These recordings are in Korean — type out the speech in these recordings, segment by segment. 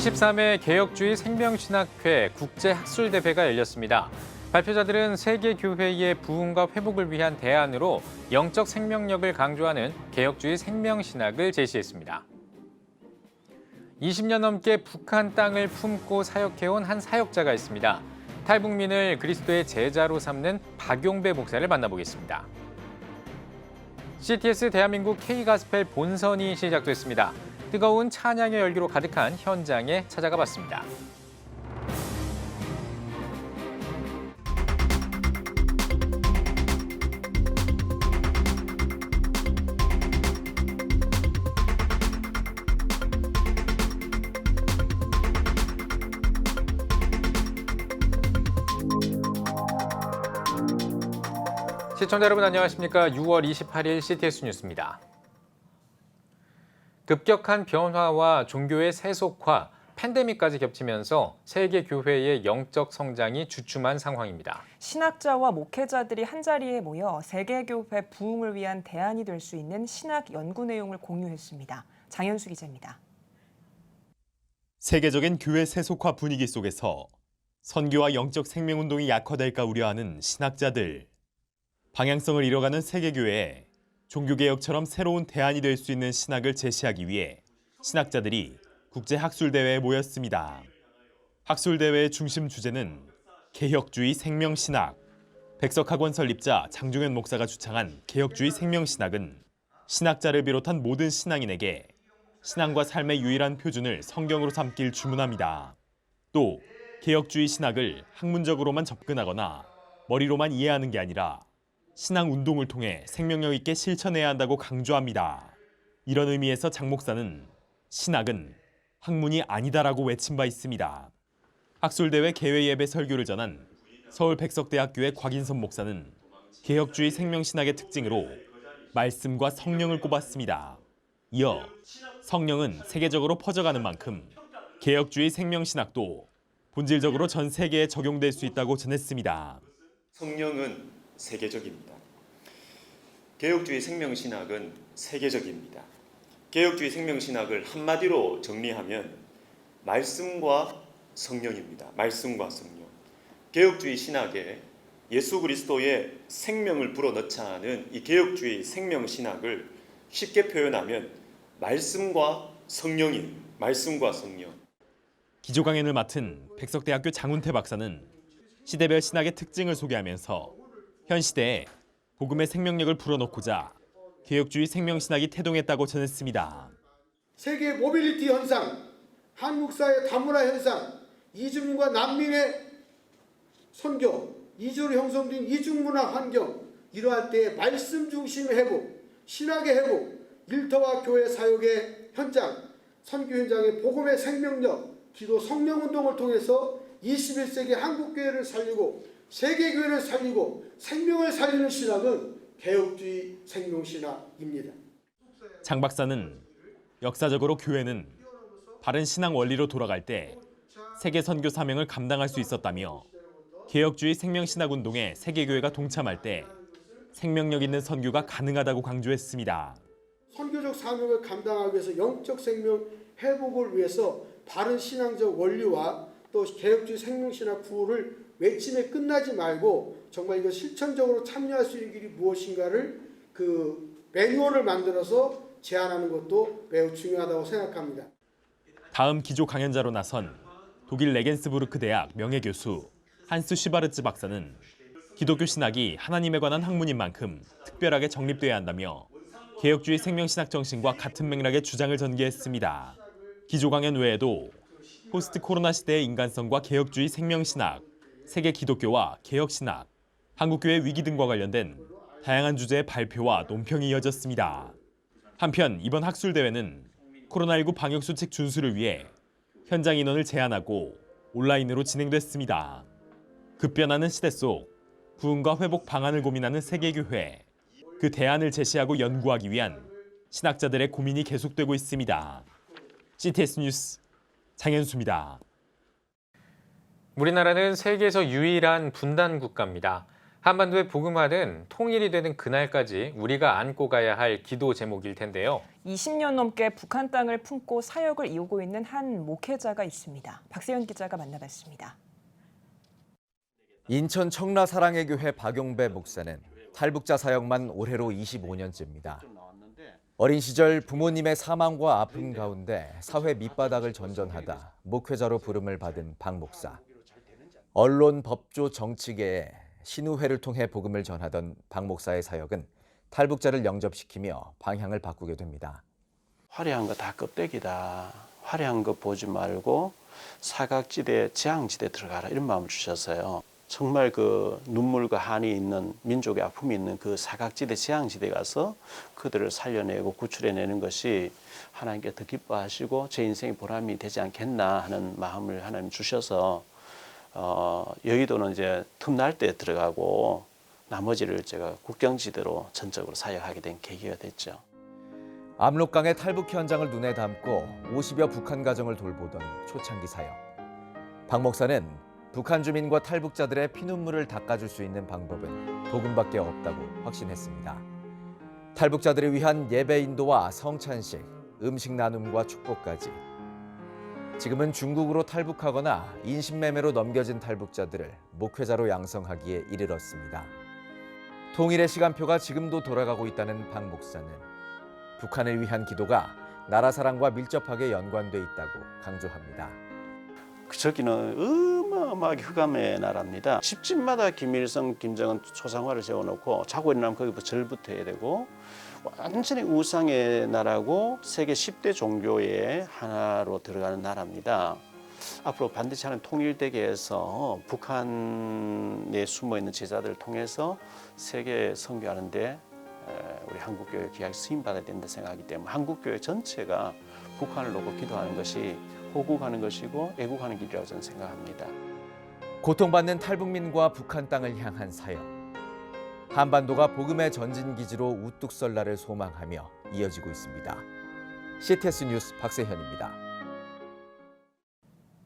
23회 개혁주의 생명신학회 국제학술대회가 열렸습니다. 발표자들은 세계교회의 부흥과 회복을 위한 대안으로 영적 생명력을 강조하는 개혁주의 생명신학을 제시했습니다. 20년 넘게 북한 땅을 품고 사역해온 한 사역자가 있습니다. 탈북민을 그리스도의 제자로 삼는 박용배 목사를 만나보겠습니다. CTS 대한민국 K가스펠 본선이 시작됐습니다. 뜨거운 찬양의 열기로 가득한 현장에 찾아가 봤습니다. 시청자 여러분 안녕하십니까? 6월 28일 CTS 뉴스입니다. 급격한 변화와 종교의 세속화, 팬데믹까지 겹치면서 세계 교회의 영적 성장이 주춤한 상황입니다. 신학자와 목회자들이 한자리에 모여 세계 교회 부흥을 위한 대안이 될 수 있는 신학 연구 내용을 공유했습니다. 장현수 기자입니다. 세계적인 교회 세속화 분위기 속에서 선교와 영적 생명 운동이 약화될까 우려하는 신학자들. 방향성을 잃어가는 세계교회에 종교개혁처럼 새로운 대안이 될 수 있는 신학을 제시하기 위해 신학자들이 국제학술대회에 모였습니다. 학술대회의 중심 주제는 개혁주의 생명신학. 백석학원 설립자 장중현 목사가 주창한 개혁주의 생명신학은 신학자를 비롯한 모든 신앙인에게 신앙과 삶의 유일한 표준을 성경으로 삼길 주문합니다. 또 개혁주의 신학을 학문적으로만 접근하거나 머리로만 이해하는 게 아니라 신앙 운동을 통해 생명력 있게 실천해야 한다고 강조합니다. 이런 의미에서 장 목사는 신학은 학문이 아니다라고 외친 바 있습니다. 학술대회 개회 예배 설교를 전한 서울 백석대학교의 곽인선 목사는 개혁주의 생명신학의 특징으로 말씀과 성령을 꼽았습니다. 이어 성령은 세계적으로 퍼져가는 만큼 개혁주의 생명신학도 본질적으로 전 세계에 적용될 수 있다고 전했습니다. 성령은 세계적입니다. 개혁주의 생명신학은 세계적입니다. 개혁주의 생명신학을 한마디로 정리하면 말씀과 성령입니다. 말씀과 성령. 개혁주의 신학에 예수 그리스도의 생명을 불어넣자는 이 개혁주의 생명신학을 쉽게 표현하면 말씀과 성령이 말씀과 성령. 기조 강연을 맡은 백석대학교 장훈태 박사는 시대별 신학의 특징을 소개하면서 현 시대에 복음의 생명력을 불어넣고자 개혁주의 생명신학이 태동했다고 전했습니다. 세계 모빌리티 현상, 한국 사회 다문화 현상, 이주민과 난민의 선교, 이주로 형성된 이중문화 환경, 이러할 때 말씀 중심의 회복, 신학의 회복, 일터와 교회 사역의 현장, 선교 현장의 복음의 생명력, 기도 성령 운동을 통해서 21세기 한국 교회를 살리고 세계 교회를 살리고 생명을 살리는 신학은 개혁주의 생명 신학입니다. 장 박사는 역사적으로 교회는 바른 신앙 원리로 돌아갈 때 세계 선교 사명을 감당할 수 있었다며 개혁주의 생명신학 운동에 세계교회가 동참할 때 생명력 있는 선교가 가능하다고 강조했습니다. 선교적 사명을 감당하기 위해서 영적 생명 회복을 위해서 바른 신앙적 원리와 또 개혁주의 생명신학 구호를 외침에 끝나지 말고 정말 이거 실천적으로 참여할 수 있는 길이 무엇인가를 그 매뉴얼을 만들어서 제안하는 것도 매우 중요하다고 생각합니다. 다음 기조 강연자로 나선 독일 레겐스부르크 대학 명예교수 한스 슈바르츠 박사는 기독교 신학이 하나님에 관한 학문인 만큼 특별하게 정립돼야 한다며 개혁주의 생명신학 정신과 같은 맥락의 주장을 전개했습니다. 기조 강연 외에도 포스트 코로나 시대의 인간성과 개혁주의 생명신학, 세계 기독교와 개혁 신학, 한국교회 위기 등과 관련된 다양한 주제의 발표와 논평이 이어졌습니다. 한편 이번 학술 대회는 코로나19 방역 수칙 준수를 위해 현장 인원을 제한하고 온라인으로 진행됐습니다. 급변하는 시대 속 부흥과 회복 방안을 고민하는 세계교회. 그 대안을 제시하고 연구하기 위한 신학자들의 고민이 계속되고 있습니다. CTS 뉴스 장현수입니다. 우리나라는 세계에서 유일한 분단 국가입니다. 한반도의 복음화는 통일이 되는 그날까지 우리가 안고 가야 할 기도 제목일 텐데요. 20년 넘게 북한 땅을 품고 사역을 이루고 있는 한 목회자가 있습니다. 박세현 기자가 만나봤습니다. 인천 청라 사랑의 교회 박용배 목사는 탈북자 사역만 올해로 25년째입니다. 어린 시절 부모님의 사망과 아픔 가운데 사회 밑바닥을 전전하다 목회자로 부름을 받은 박 목사. 언론, 법조, 정치계에 신우회를 통해 복음을 전하던 박 목사의 사역은 탈북자를 영접시키며 방향을 바꾸게 됩니다. 화려한 거 다 껍데기다. 화려한 거 보지 말고 사각지대, 재앙지대 들어가라 이런 마음을 주셨어요. 정말 그 눈물과 한이 있는 민족의 아픔이 있는 그 사각지대, 재앙지대 가서 그들을 살려내고 구출해내는 것이 하나님께 더 기뻐하시고 제 인생의 보람이 되지 않겠나 하는 마음을 하나님 주셔서 어, 여의도는 이제 틈날 때 들어가고 나머지를 제가 국경지대로 전적으로 사역하게 된 계기가 됐죠. 압록강의 탈북 현장을 눈에 담고 50여 북한 가정을 돌보던 초창기 사역. 박 목사는 북한 주민과 탈북자들의 피눈물을 닦아줄 수 있는 방법은 복음밖에 없다고 확신했습니다. 탈북자들을 위한 예배 인도와 성찬식, 음식 나눔과 축복까지. 지금은 중국으로 탈북하거나 인신매매로 넘겨진 탈북자들을 목회자로 양성하기에 이르렀습니다. 통일의 시간표가 지금도 돌아가고 있다는 박 목사는 북한을 위한 기도가 나라 사랑과 밀접하게 연관돼 있다고 강조합니다. 그 저기는 어마어마하게 흑암의 나라입니다. 집집마다 김일성, 김정은 초상화를 세워놓고 자고 일어나면 거기부터 절부터 해야 되고 완전히 우상의 나라고 세계 10대 종교의 하나로 들어가는 나라입니다. 앞으로 반드시 하는 통일되게 해서 북한에 숨어 있는 제자들을 통해서 세계 선교하는데 우리 한국 교회 귀하게 쓰임받아야 된다 생각하기 때문에 한국 교회 전체가 북한을 놓고 기도하는 것이 호국하는 것이고 애국하는 길이라고 저는 생각합니다. 고통받는 탈북민과 북한 땅을 향한 사역. 한반도가 복음의 전진 기지로 우뚝 설 날을 소망하며 이어지고 있습니다. CTS 뉴스 박세현입니다.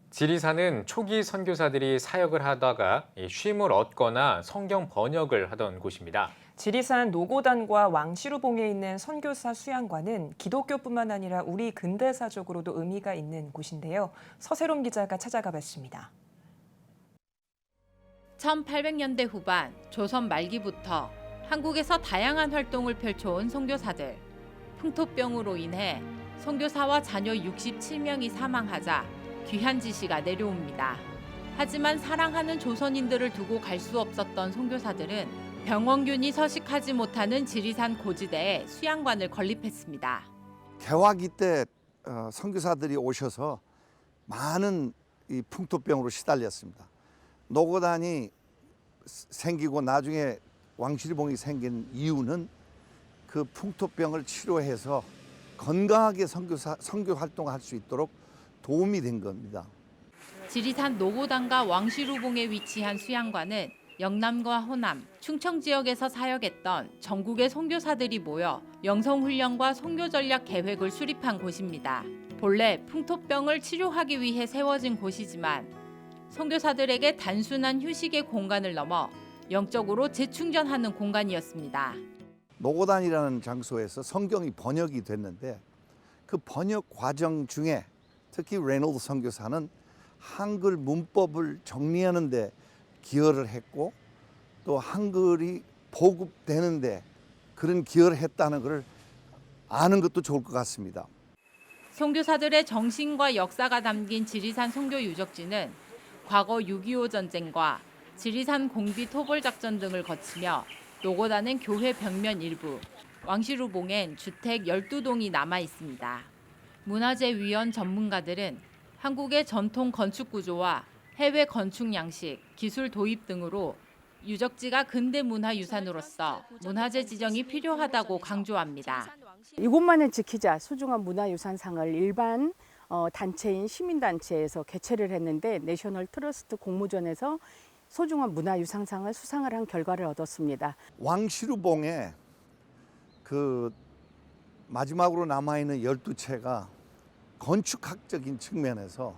지리산은 초기 선교사들이 사역을 하다가 쉼을 얻거나 성경 번역을 하던 곳입니다. 지리산 노고단과 왕시루봉에 있는 선교사 수양관은 기독교뿐만 아니라 우리 근대사적으로도 의미가 있는 곳인데요. 서세롬 기자가 찾아가 봤습니다. 1800년대 후반 조선 말기부터 한국에서 다양한 활동을 펼쳐온 선교사들. 풍토병으로 인해 선교사와 자녀 67명이 사망하자 귀한 지시가 내려옵니다. 하지만 사랑하는 조선인들을 두고 갈 수 없었던 선교사들은 병원균이 서식하지 못하는 지리산 고지대에 수양관을 건립했습니다. 개화기 때 어, 선교사들이 오셔서 많은 이 풍토병으로 시달렸습니다. 노고단이 생기고 나중에 왕실봉이 생긴 이유는 그 풍토병을 치료해서 건강하게 선교사 선교 활동할 수 있도록 도움이 된 겁니다. 지리산 노고단과 왕시루봉에 위치한 수양관은 영남과 호남, 충청 지역에서 사역했던 전국의 선교사들이 모여 영성 훈련과 선교 전략 계획을 수립한 곳입니다. 본래 풍토병을 치료하기 위해 세워진 곳이지만 선교사들에게 단순한 휴식의 공간을 넘어 영적으로 재충전하는 공간이었습니다. 노고단이라는 장소에서 성경이 번역이 됐는데 그 번역 과정 중에 특히 레놀드 선교사는 한글 문법을 정리하는 데 기여를 했고 또 한글이 보급되는데 그런 기여를 했다는 것을 아는 것도 좋을 것 같습니다. 선교사들의 정신과 역사가 담긴 지리산 선교 유적지는 과거 6.25 전쟁과 지리산 공비 토벌 작전 등을 거치며 노고단은 교회 벽면 일부, 왕시루봉엔 주택 12동이 남아 있습니다. 문화재위원 전문가들은 한국의 전통 건축 구조와 해외 건축 양식, 기술 도입 등으로 유적지가 근대 문화 유산으로서 문화재 지정이 필요하다고 강조합니다. 이곳만을 지키자 소중한 문화유산상을 일반 어, 단체인 시민단체에서 개최를 했는데 내셔널 트러스트 공모전에서 소중한 문화유산상을 수상을 한 결과를 얻었습니다. 왕시루봉에 그 마지막으로 남아 있는 12채가 건축학적인 측면에서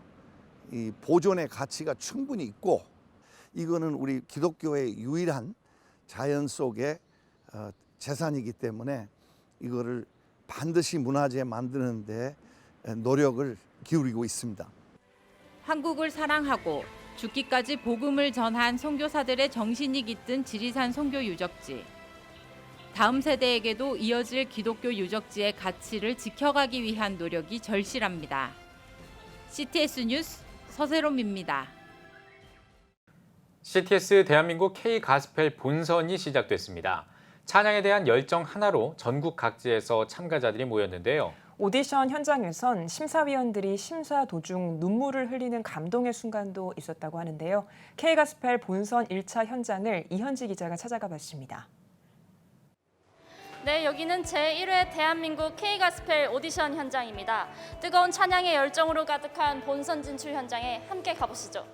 이 보존의 가치가 충분히 있고 이거는 우리 기독교의 유일한 자연 속의 어, 재산이기 때문에 이거를 반드시 문화재 만드는데 노력을 기울이고 있습니다. 한국을 사랑하고 죽기까지 복음을 전한 선교사들의 정신이 깃든 지리산 선교 유적지. 다음 세대에게도 이어질 기독교 유적지의 가치를 지켜가기 위한 노력이 절실합니다. CTS 뉴스 서세롬입니다. CTS 대한민국 K 가스펠 본선이 시작됐습니다. 찬양에 대한 열정 하나로 전국 각지에서 참가자들이 모였는데요. 오디션 현장에선 심사위원들이 심사 도중 눈물을 흘리는 감동의 순간도 있었다고 하는데요. K가스펠 본선 1차 현장을 이현지 기자가 찾아가 봤습니다. 네, 여기는 제1회 대한민국 K가스펠 오디션 현장입니다. 뜨거운 찬양의 열정으로 가득한 본선 진출 현장에 함께 가보시죠.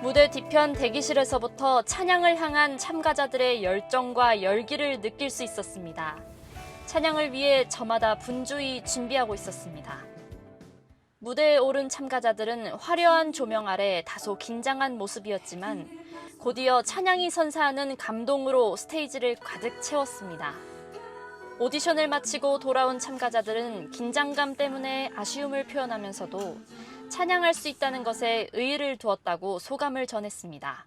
무대 뒤편 대기실에서부터 찬양을 향한 참가자들의 열정과 열기를 느낄 수 있었습니다. 찬양을 위해 저마다 분주히 준비하고 있었습니다. 무대에 오른 참가자들은 화려한 조명 아래 다소 긴장한 모습이었지만 곧이어 찬양이 선사하는 감동으로 스테이지를 가득 채웠습니다. 오디션을 마치고 돌아온 참가자들은 긴장감 때문에 아쉬움을 표현하면서도 찬양할 수 있다는 것에 의의를 두었다고 소감을 전했습니다.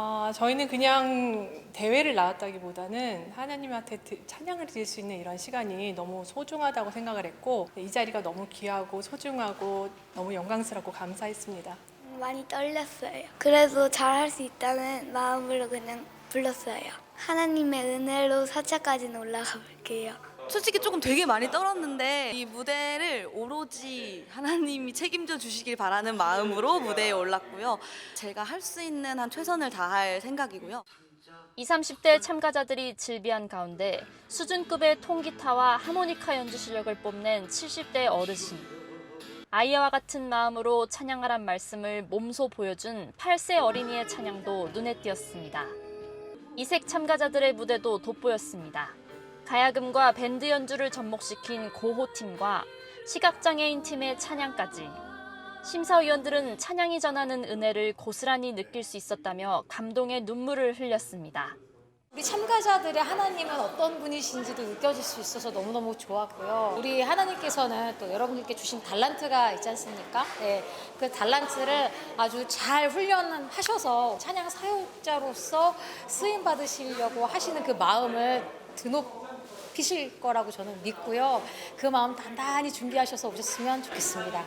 아, 저희는 그냥 대회를 나왔다기보다는 하나님한테 드- 찬양을 드릴 수 있는 이런 시간이 너무 소중하다고 생각을 했고 이 자리가 너무 귀하고 소중하고 너무 영광스럽고 감사했습니다. 많이 떨렸어요. 그래도 잘할 수 있다는 마음으로 그냥 불렀어요. 하나님의 은혜로 4차까지는 올라가 볼게요. 솔직히 조금 되게 많이 떨었는데 이 무대를 오로지 하나님이 책임져 주시길 바라는 마음으로 무대에 올랐고요. 제가 할 수 있는 한 최선을 다할 생각이고요. 20, 30대 참가자들이 질비한 가운데 수준급의 통기타와 하모니카 연주 실력을 뽐낸 70대 어르신. 아이와 같은 마음으로 찬양하란 말씀을 몸소 보여준 8세 어린이의 찬양도 눈에 띄었습니다. 이색 참가자들의 무대도 돋보였습니다. 가야금과 밴드 연주를 접목시킨 고호팀과 시각장애인 팀의 찬양까지. 심사위원들은 찬양이 전하는 은혜를 고스란히 느낄 수 있었다며 감동의 눈물을 흘렸습니다. 우리 참가자들의 하나님은 어떤 분이신지도 느껴질 수 있어서 너무너무 좋았고요. 우리 하나님께서는 또 여러분들께 주신 달란트가 있지 않습니까? 네, 그 달란트를 아주 잘 훈련하셔서 찬양 사역자로서 쓰임 받으시려고 하시는 그 마음을 드높 이실 거라고 저는 믿고요. 그 마음 단단히 준비하셔서 오셨으면 좋겠습니다.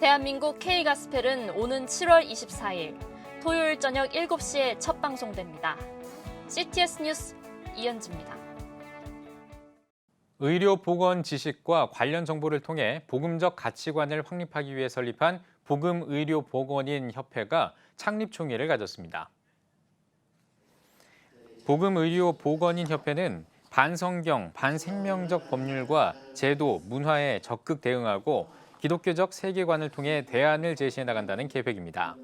대한민국 K가스펠은 오는 7월 24일 토요일 저녁 7시에 첫 방송됩니다. CTS 뉴스 이현지입니다. 의료 보건 지식과 관련 정보를 통해 복음적 가치관을 확립하기 위해 설립한 복음 의료 보건인 협회가 창립 총회를 가졌습니다. 복음 의료 보건인 협회는 반성경, 반생명적 법률과 제도, 문화에 적극 대응하고 기독교적 세계관을 통해 대안을 제시해 나간다는 계획입니다.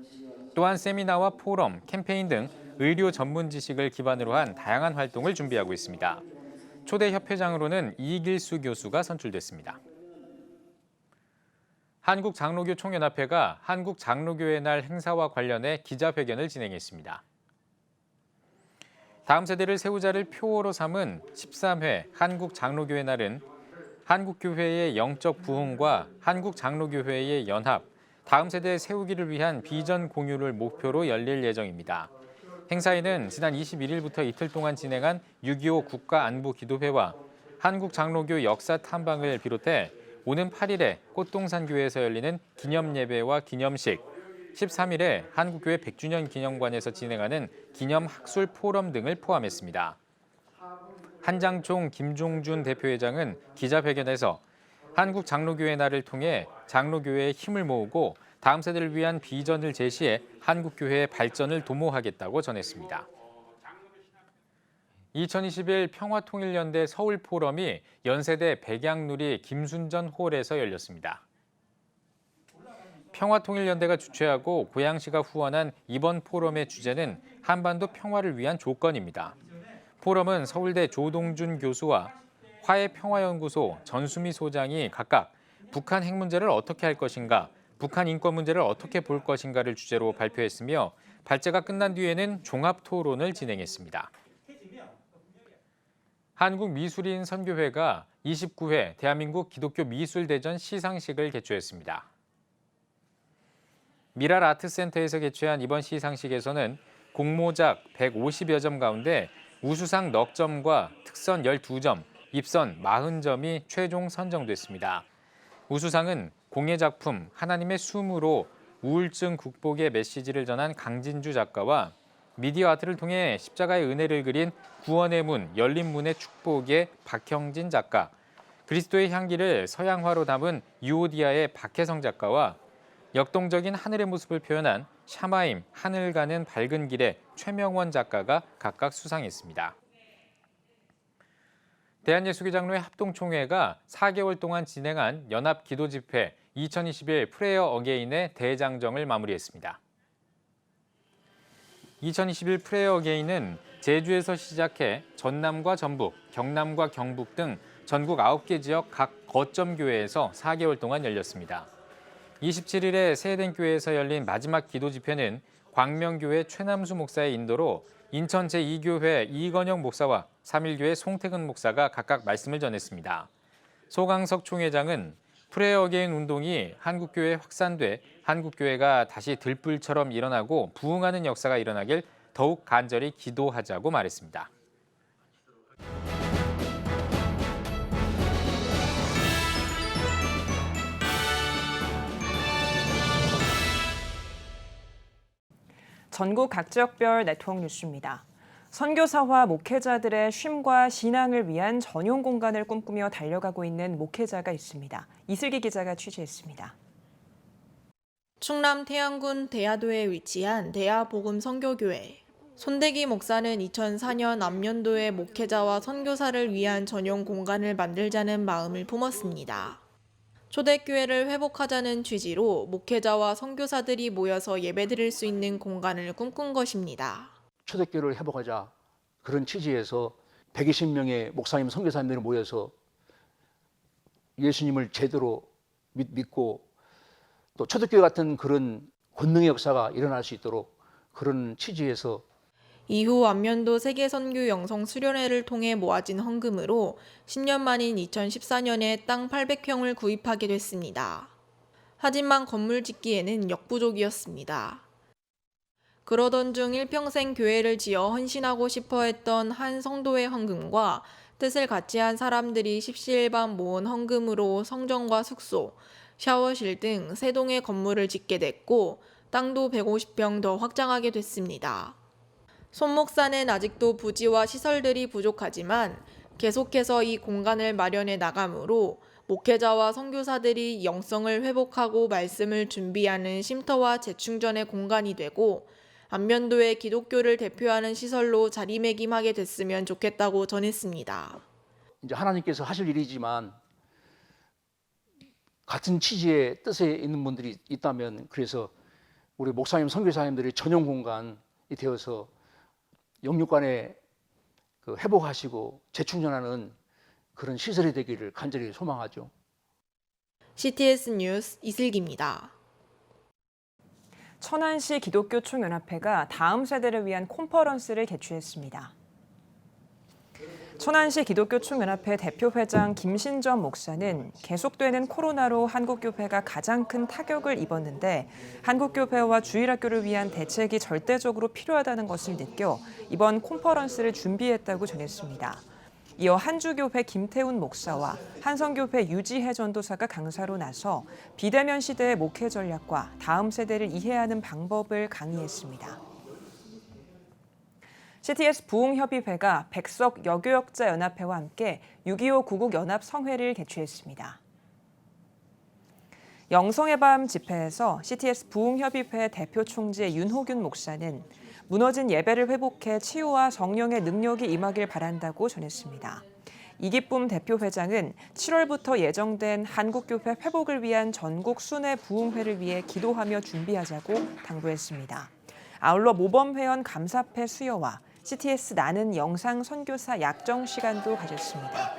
또한 세미나와 포럼, 캠페인 등 의료 전문 지식을 기반으로 한 다양한 활동을 준비하고 있습니다. 초대 협회장으로는 이길수 교수가 선출됐습니다. 한국장로교 총연합회가 한국장로교회 날 행사와 관련해 기자회견을 진행했습니다. 다음 세대를 세우자를 표어로 삼은 13회 한국 장로교회 날은 한국교회의 영적 부흥과 한국 장로교회의 연합, 다음 세대 세우기를 위한 비전 공유를 목표로 열릴 예정입니다. 행사에는 지난 21일부터 이틀 동안 진행한 6.25 국가안보기도회와 한국장로교 역사 탐방을 비롯해 오는 8일에 꽃동산교회에서 열리는 기념예배와 기념식, 13일에 한국교회 100주년 기념관에서 진행하는 기념학술 포럼 등을 포함했습니다. 한장총 김종준 대표회장은 기자회견에서 한국 장로교회 날을 통해 장로교회의 힘을 모으고 다음 세대를 위한 비전을 제시해 한국교회의 발전을 도모하겠다고 전했습니다. 2021 평화통일연대 서울 포럼이 연세대 백양누리 김순전 홀에서 열렸습니다. 평화통일연대가 주최하고 고양시가 후원한 이번 포럼의 주제는 한반도 평화를 위한 조건입니다. 포럼은 서울대 조동준 교수와 화해평화연구소 전수미 소장이 각각 북한 핵 문제를 어떻게 할 것인가, 북한 인권 문제를 어떻게 볼 것인가를 주제로 발표했으며 발제가 끝난 뒤에는 종합 토론을 진행했습니다. 한국미술인 선교회가 29회 대한민국 기독교 미술대전 시상식을 개최했습니다. 미랄 아트센터에서 개최한 이번 시상식에서는 공모작 150여 점 가운데 우수상 넉 점과 특선 12점, 입선 40점이 최종 선정됐습니다. 우수상은 공예 작품 하나님의 숨으로 우울증 극복의 메시지를 전한 강진주 작가와 미디어 아트를 통해 십자가의 은혜를 그린 구원의 문, 열린 문의 축복의 박형진 작가, 그리스도의 향기를 서양화로 담은 유오디아의 박혜성 작가와 역동적인 하늘의 모습을 표현한 샤마임, 하늘 가는 밝은 길의 최명원 작가가 각각 수상했습니다. 대한예수기장로회 합동총회가 4개월 동안 진행한 연합 기도 집회 2021 프레어 어게인의 대장정을 마무리했습니다. 2021 프레어 어게인은 제주에서 시작해 전남과 전북, 경남과 경북 등 전국 9개 지역 각 거점 교회에서 4개월 동안 열렸습니다. 27일에 세den교회에서 열린 마지막 기도 집회는 광명교회 최남수 목사의 인도로 인천 제2교회 이건영 목사와 3일교회 송태근 목사가 각각 말씀을 전했습니다. 소강석 총회장은 프레어게인 운동이 한국교회에 확산돼 한국교회가 다시 들불처럼 일어나고 부흥하는 역사가 일어나길 더욱 간절히 기도하자고 말했습니다. 전국 각 지역별 네트워크 뉴스입니다. 선교사와 목회자들의 쉼과 신앙을 위한 전용 공간을 꿈꾸며 달려가고 있는 목회자가 있습니다. 이슬기 기자가 취재했습니다. 충남 태안군 대야도에 위치한 대야복음 선교교회. 손대기 목사는 2004년 남년도에 목회자와 선교사를 위한 전용 공간을 만들자는 마음을 품었습니다. 초대교회를 회복하자는 취지로 목회자와 선교사들이 모여서 예배드릴 수 있는 공간을 꿈꾼 것입니다. 초대교회를 회복하자 그런 취지에서 120명의 목사님 선교사님들이 모여서 예수님을 제대로 믿, 믿고 또 초대교회 같은 그런 권능의 역사가 일어날 수 있도록 그런 취지에서 이후 안면도 세계선교 영성 수련회를 통해 모아진 헌금으로 10년 만인 2014년에 땅 800평을 구입하게 됐습니다. 하지만 건물 짓기에는 역부족이었습니다. 그러던 중 일평생 교회를 지어 헌신하고 싶어 했던 한 성도의 헌금과 뜻을 같이 한 사람들이 십시일반 모은 헌금으로 성전과 숙소, 샤워실 등 세 동의 건물을 짓게 됐고 땅도 150평 더 확장하게 됐습니다. 손 목사는 아직도 부지와 시설들이 부족하지만 계속해서 이 공간을 마련해 나가므로 목회자와 선교사들이 영성을 회복하고 말씀을 준비하는 쉼터와 재충전의 공간이 되고 안면도의 기독교를 대표하는 시설로 자리매김하게 됐으면 좋겠다고 전했습니다. 이제 하나님께서 하실 일이지만 같은 취지의 뜻에 있는 분들이 있다면 그래서 우리 목사님 선교사님들이 전용 공간이 되어서 영육간에 그 회복하시고 재충전하는 그런 시설이 되기를 간절히 소망하죠. CTS 뉴스 이슬기입니다. 천안시 기독교 총연합회가 다음 세대를 위한 콘퍼런스를 개최했습니다. 천안시 기독교 총연합회 대표회장 김신전 목사는 계속되는 코로나로 한국교회가 가장 큰 타격을 입었는데 한국교회와 주일학교를 위한 대책이 절대적으로 필요하다는 것을 느껴 이번 콘퍼런스를 준비했다고 전했습니다. 이어 한주교회 김태훈 목사와 한성교회 유지혜 전도사가 강사로 나서 비대면 시대의 목회 전략과 다음 세대를 이해하는 방법을 강의했습니다. CTS 부흥협의회가 백석 여교역자 연합회와 함께 6.25 구국 연합 성회를 개최했습니다. 영성의 밤 집회에서 CTS 부흥협의회 대표 총재 윤호균 목사는 무너진 예배를 회복해 치유와 성령의 능력이 임하길 바란다고 전했습니다. 이기쁨 대표 회장은 7월부터 예정된 한국교회 회복을 위한 전국 순회 부흥회를 위해 기도하며 준비하자고 당부했습니다. 아울러 모범 회원 감사패 수여와 CTS 나는 영상 선교사 약정 시간도 가졌습니다.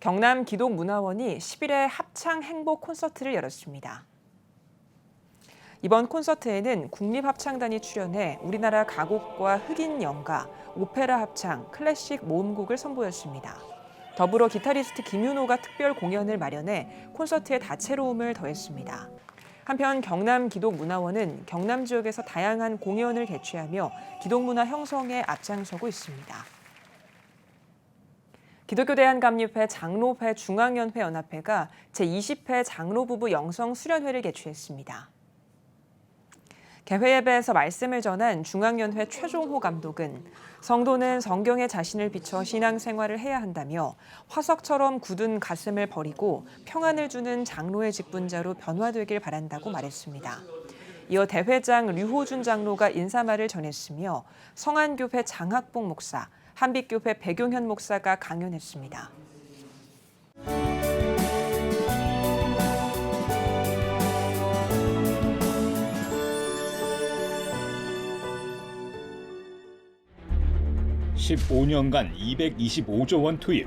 경남 기독문화원이 10일에 합창 행복 콘서트를 열었습니다. 이번 콘서트에는 국립합창단이 출연해 우리나라 가곡과 흑인 연가, 오페라 합창, 클래식 모음곡을 선보였습니다. 더불어 기타리스트 김윤호가 특별 공연을 마련해 콘서트의 다채로움을 더했습니다. 한편 경남 기독문화원은 경남 지역에서 다양한 공연을 개최하며 기독문화 형성에 앞장서고 있습니다. 기독교 대한감리회 장로회 중앙연회 연합회가 제20회 장로부부 영성 수련회를 개최했습니다. 개회 예배에서 말씀을 전한 중앙연회 최종호 감독은 성도는 성경에 자신을 비춰 신앙생활을 해야 한다며 화석처럼 굳은 가슴을 버리고 평안을 주는 장로의 직분자로 변화되길 바란다고 말했습니다. 이어 대회장 류호준 장로가 인사말을 전했으며 성안교회 장학봉 목사, 한빛교회 백용현 목사가 강연했습니다. 십오 년간 225조 원 투입.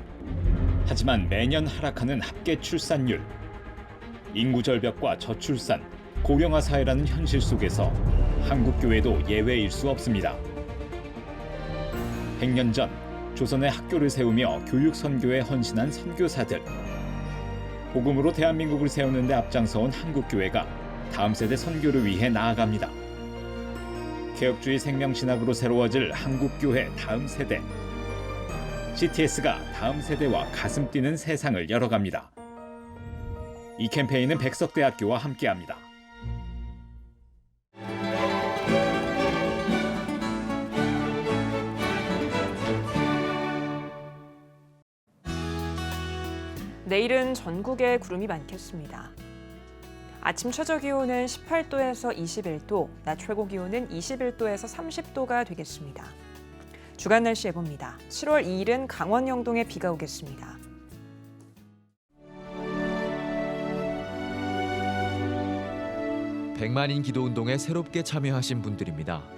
하지만 매년 하락하는 합계 출산율. 인구 절벽과 저출산, 고령화 사회라는 현실 속에서 한국 교회도 예외일 수 없습니다. 100년 전 조선의 학교를 세우며 교육 선교에 헌신한 선교사들. 복음으로 대한민국을 세우는 데 앞장서온 한국 교회가 다음 세대 선교를 위해 나아갑니다. 개혁주의 생명신학으로 새로워질 한국교회 다음 세대. CTS가 다음 세대와 가슴 뛰는 세상을 열어갑니다. 이 캠페인은 백석대학교와 함께합니다. 내일은 전국에 구름이 많겠습니다. 아침 최저 기온은 18도에서 21도, 낮 최고 기온은 21도에서 30도가 되겠습니다. 주간 날씨 해봅니다. 7월 2일은 강원 영동에 비가 오겠습니다. 백만인 기도 운동에 새롭게 참여하신 분들입니다.